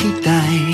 ที่ใด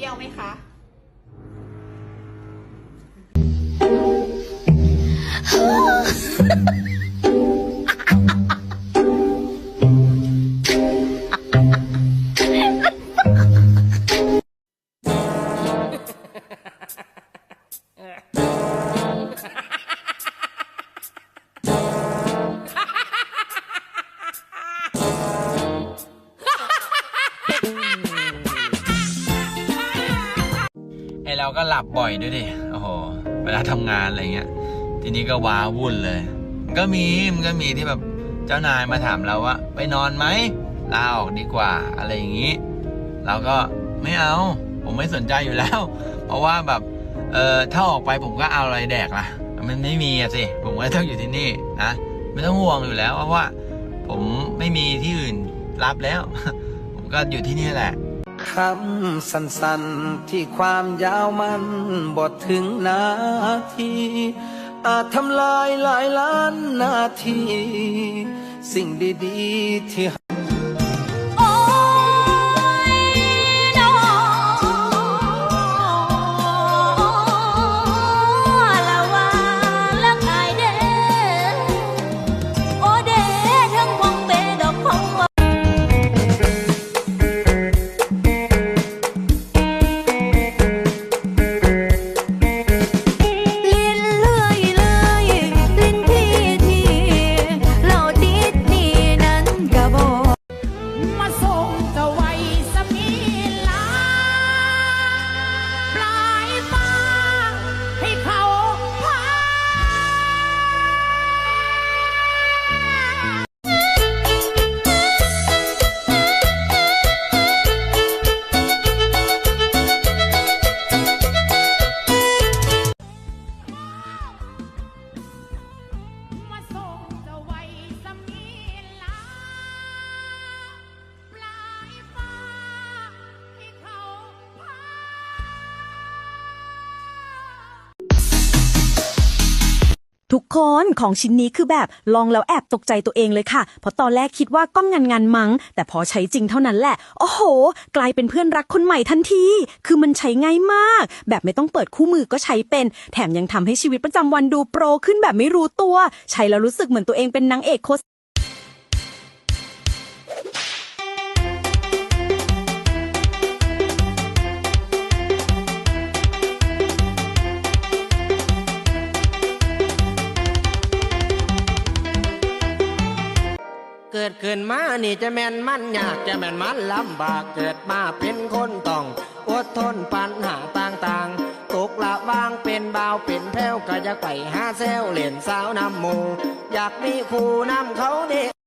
รี้ยวไหมคะ ก็หลับบ่อยด้วยดิ โอ้โห เวลาทำงานอะไรเงี้ย ทีนี้ก็ว้าวุ่นเลย มันก็มี มันก็มีที่แบบเจ้านายมาถามเราว่า ไปนอนไหมลาออกดีกว่าอะไรอย่างนี้ เราก็ไม่เอา ผมไม่สนใจอยู่แล้ว เพราะว่าแบบ เออถ้าออกไปผมก็เอาอะไรแดกล่ะ มันไม่มีอะสิ ผมก็ต้องอยู่ที่นี่นะ ไม่ต้องห่วงอยู่แล้วเพราะว่า ผมไม่มีที่อื่นรับแล้ว ผมก็อยู่ที่นี่แหละ คำสั้นๆ ที่ความยาวมันบดถึงนาที อาจทำลายหลายล้านนาที สิ่งดี ๆ ที่ ทุกคนของชิ้นนี้คือแบบลองแล้วแอบตกใจตัวเองเลยค่ะ เพราะตอนแรกคิดว่าก็งานงานมัง้ง แต่พอใช้จริงเท่านั้นแหละ โอ้โห กลายเป็นเพื่อนรักคนใหม่ทันที คือมันใช้ง่ายมาก แบบไม่ต้องเปิดคู่มือก็ใช้เป็น แถมยังทำให้ชีวิตประจำวันดูโปรขึ้นแบบไม่รู้ตัว ใช้แล้วรู้สึกเหมือนตัวเองเป็นนางเอกโฆษ ดขึ้นมานี่จะแม่นมันยากจะแม่นมันลำบากเกิดมาเป็นคนต้องอดทนปัญหาต่างๆ ตกละวางเป็นเบาเป็นแพ้วก็อยากไปหาแซวเล่นสาวนำโมอยากมีคู่นำเขาเด็